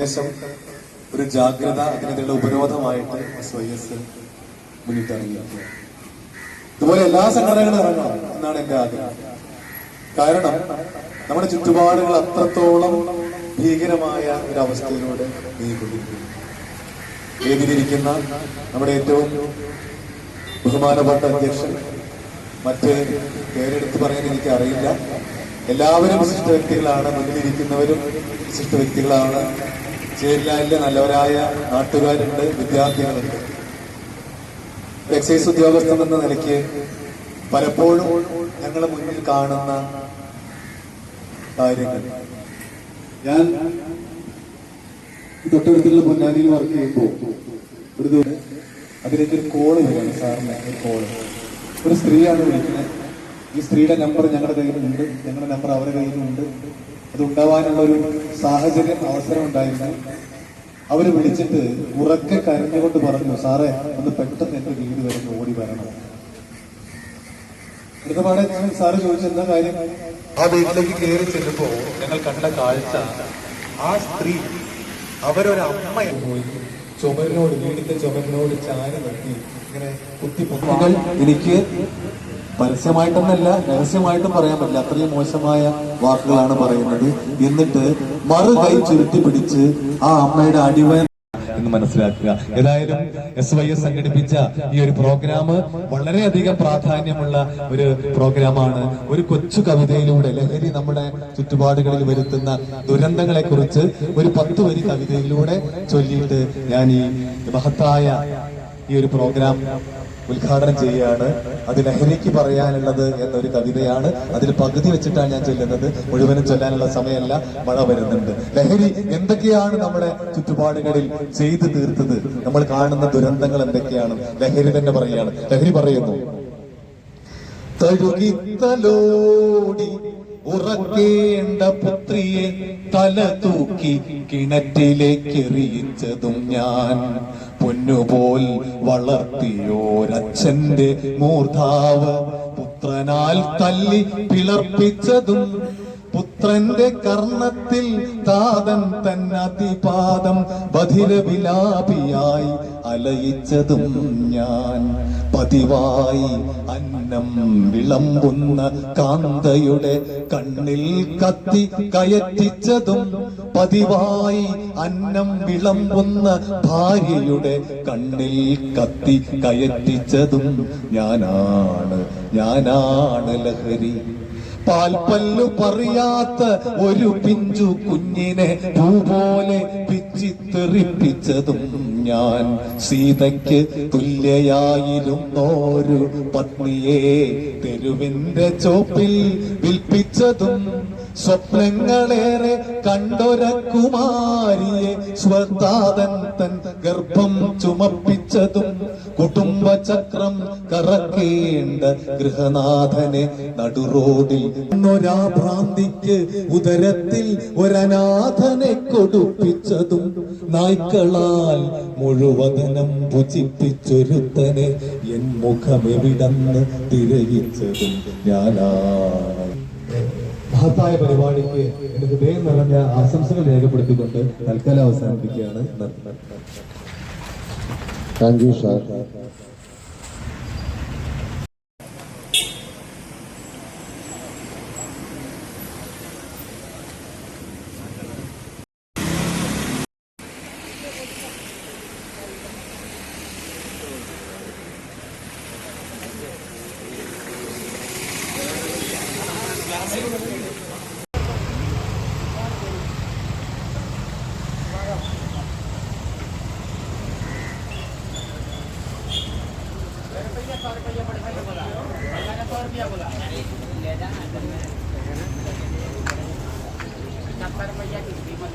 ശേഷം ഒരു ജാഗ്രത അതിനെതിരെ ഉപരോധമായിട്ട് എസ് വൈ എസ് മുന്നിട്ടിറങ്ങിയിരിക്കുക ഇതുപോലെ എല്ലാ സംഘടനകളും ഇറങ്ങണം എന്നാണ് എന്റെ ആഗ്രഹം. കാരണം നമ്മുടെ ചുറ്റുപാടുകൾ അത്രത്തോളം ഭീകരമായ ഒരു അവസ്ഥയിലൂടെ നീങ്ങിക്കൊണ്ടിരിക്കുന്നു. എഴുതിയിരിക്കുന്ന നമ്മുടെ ഏറ്റവും ബഹുമാനപ്പെട്ട അധ്യക്ഷൻ മറ്റ് പേരെടുത്ത് പറയാൻ എനിക്ക് അറിയില്ല. എല്ലാവരും വിശിഷ്ട വ്യക്തികളാണ് മുന്നിലിരിക്കുന്നവരും വിശിഷ്ട വ്യക്തികളാണ്. ചേരിലായിലെ നല്ലവരായ നാട്ടുകാരുണ്ട് വിദ്യാർത്ഥികളുണ്ട്. എക്സൈസ് ഉദ്യോഗസ്ഥൻ എന്ന നിലയ്ക്ക് പലപ്പോഴും ഞങ്ങളെ മുന്നിൽ കാണുന്ന കാര്യങ്ങൾ. ഞാൻ തൊട്ടടുത്തുള്ള പൊന്നാനിയിൽ വർക്ക് ചെയ്യുമ്പോൾ ഒരു അതിലേക്ക് ഒരു കോൾ വരികയാണ് സാറിന് ഒരു കോൾ ഒരു സ്ത്രീയാണ് വിളിക്കുന്നത്. ഈ സ്ത്രീയുടെ നമ്പർ ഞങ്ങളുടെ കയ്യിലുണ്ട്. ഞങ്ങളുടെ നമ്പർ അവരുടെ കയ്യിലുണ്ട്. അത് ഉണ്ടാവാനുള്ള ഒരു സാഹചര്യം അവസരം ഉണ്ടായിരുന്നു അവർ വിളിച്ചിട്ട് ഉറക്കെ കരഞ്ഞുകൊണ്ട് പറഞ്ഞു സാറേ ഒന്ന് പെട്ടെന്ന് എന്റെ വീട് വരുന്നു ഓടി വരണം. അടുത്തപാടെ ഞാൻ സാറ് ചോദിച്ചു കാര്യം? ആ വീട്ടിലേക്ക് കയറി ചെല്ലുമ്പോ ഞങ്ങൾ കണ്ട കാഴ്ച ആ സ്ത്രീ അവരൊരമ്മ പോയി ചുമരിനോട് വീടിന്റെ ചുമരിനോട് ചാരി നിർത്തി ഇങ്ങനെ കുത്തി പൊക്കുകൾ എനിക്ക് പരസ്യമായിട്ടെന്നല്ല രഹസ്യമായിട്ടും പറയാൻ പറ്റില്ല. അത്രയും മോശമായ വാക്കുകളാണ് പറയുന്നത്. എന്നിട്ട് മറുകൈ ചുരുട്ടി പിടിച്ച് ആ അമ്മയുടെ അടിവയ എന്ന് മനസ്സിലാക്കുക. ഏതായാലും എസ് വൈ എസ് സംഘടിപ്പിച്ച ഈ ഒരു പ്രോഗ്രാം വളരെയധികം പ്രാധാന്യമുള്ള ഒരു പ്രോഗ്രാമാണ് ഒരു കൊച്ചു കവിതയിലൂടെ ലഹരി നമ്മുടെ ചുറ്റുപാടുകളിൽ വരുത്തുന്ന ദുരന്തങ്ങളെ കുറിച്ച് ഒരു പത്ത് വരി കവിതയിലൂടെ ചൊല്ലിയിട്ട് ഞാൻ ഈ മഹത്തായ ഈ ഒരു പ്രോഗ്രാം ഉദ്ഘാടനം ചെയ്യുകയാണ്. അത് ലഹരിക്ക് പറയാനുള്ളത് എന്നൊരു കവിതയാണ്. അതിൽ പകുതി വെച്ചിട്ടാണ് ഞാൻ ചൊല്ലുന്നത്. മുഴുവനും ചൊല്ലാനുള്ള സമയമല്ല. മഴ വരുന്നുണ്ട്. ലഹരി എന്തൊക്കെയാണ് നമ്മുടെ ചുറ്റുപാടുകളിൽ ചെയ്തു തീർത്തത്? നമ്മൾ കാണുന്ന ദുരന്തങ്ങൾ എന്തൊക്കെയാണ്? ലഹരി തന്നെ പറയുകയാണ്. ലഹരി പറയുന്നു. തഴുകിത്തലോടി ഉറക്കേണ്ട പുത്രിയെ തല തൂക്കി കിണറ്റിലേക്ക് എറിയിച്ചതും ഞാൻ. പൊന്നുപോൽ വളർത്തിയോരച്ഛന്റെ മൂർധാവ് പുത്രനാൽ തല്ലി പിളർപ്പിച്ചതും പുത്രന്റെ കർണത്തിൽ താതൻ തന്നതിപാദം ബധിരവിലാപിയായി അലയിച്ചതും ഞാൻ. പതിവായി അന്നം വിളമ്പുന്ന കാന്തയുടെ കണ്ണിൽ കത്തി കയറ്റിച്ചതും പതിവായി അന്നം വിളമ്പുന്ന ഭാര്യയുടെ കണ്ണിൽ കത്തി കയറ്റിച്ചതും ഞാനാണ് ഞാനാണ് ലഹരി. പാൽപ്പല്ലു പറയാത്ത ഒരു പിഞ്ചു കുഞ്ഞിനെ പൂപോലെ പിച്ചിത്തെറിപ്പിച്ചതും ഞാൻ സീതയ്ക്ക് തുല്യയായിരുന്നോരു പത്നിയെ തെരുവിന്റെ ചോപ്പിൽ വിൽപ്പിച്ചതും സ്വപ്നങ്ങളേറെ കണ്ടൊരക്കുമാരിയെ സ്വതാതൻ തൻ ഗർഭം ചുമപ്പിച്ചതും കുടുംബചക്രം കറക്കേണ്ട ഗൃഹനാഥനെ നടുറോഡിൽ ഒരാ ഭ്രാന്തിക്ക് ഉദരത്തിൽ ഒരനാഥനെ കൊടുപ്പിച്ചതും നായ്ക്കളാൽ മുഴുവതനം പുചിപ്പിച്ചൊരുത്തനെ എൻ മുഖമെവിടന്ന് തിരയിച്ചതും ഞാനാണ് മഹത്തായ പരിപാടിക്ക് എന്റെ ഹൃദയം നിറഞ്ഞ ആശംസകൾ രേഖപ്പെടുത്തിക്കൊണ്ട് തൽക്കാലം അവസാനിപ്പിക്കുകയാണ്. Thank you sir. रुपया सौ रुपया पड़ेगा बोला मैंने सौ रुपया बोला ले जाना सत्तर रुपया किस्ती में